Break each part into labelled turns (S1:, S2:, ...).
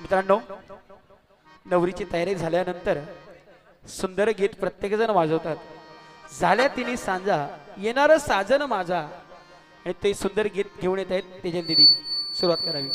S1: मित्रांनो नवरीची तयारी झाल्यानंतर सुंदर गीत प्रत्येकजण वाजवतात. झाल्या तिने सांजा येणार साजन माझा. आणि ते सुंदर गीत घेऊन येत आहेत तेजल दिदी. सुरुवात करावी.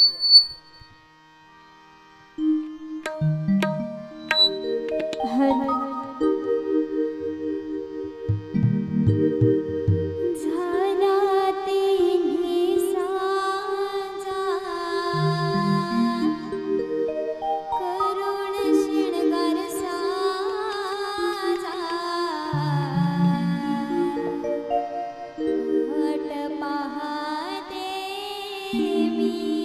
S2: me.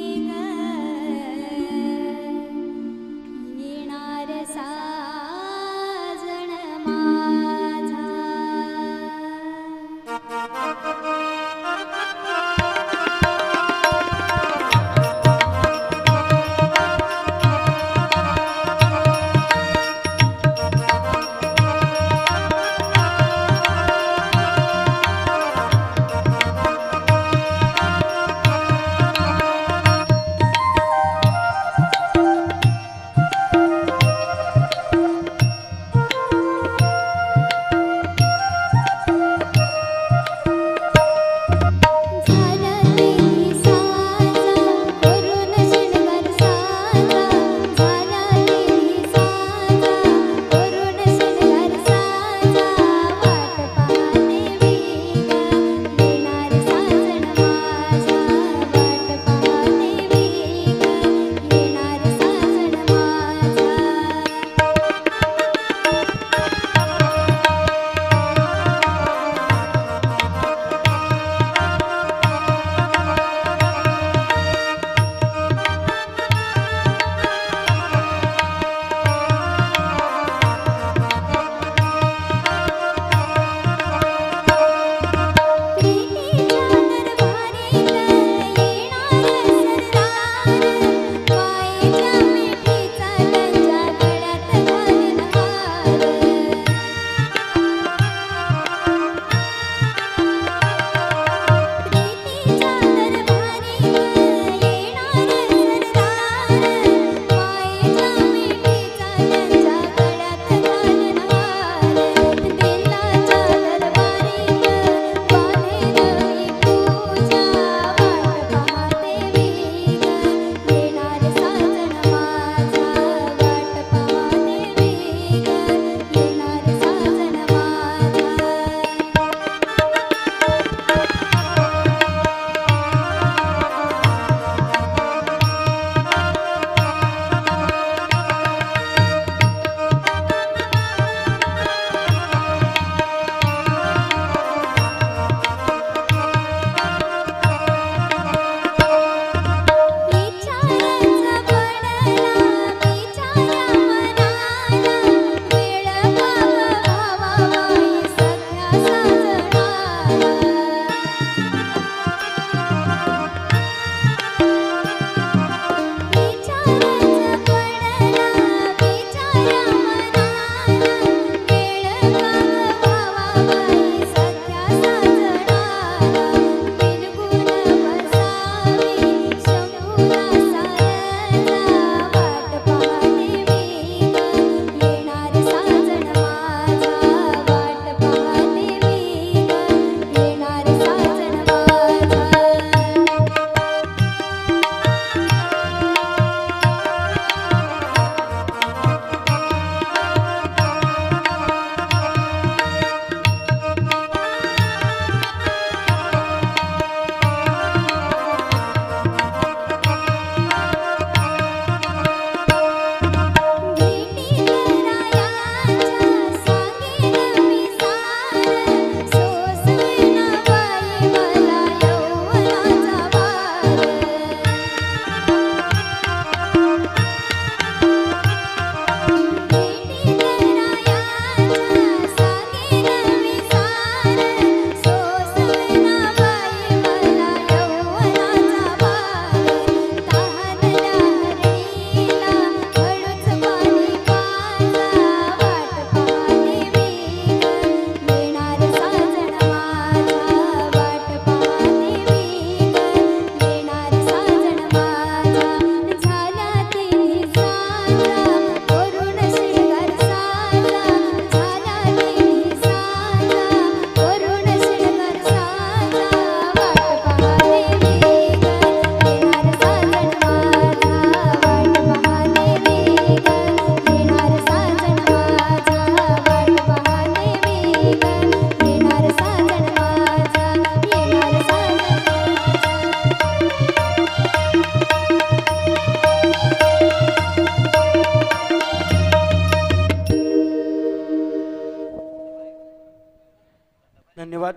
S3: धन्यवाद.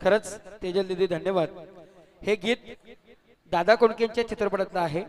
S3: खरंच तेजल दिदी धन्यवाद. हे गीत दादा कोणकेंच्या चित्रपटातलं आहे.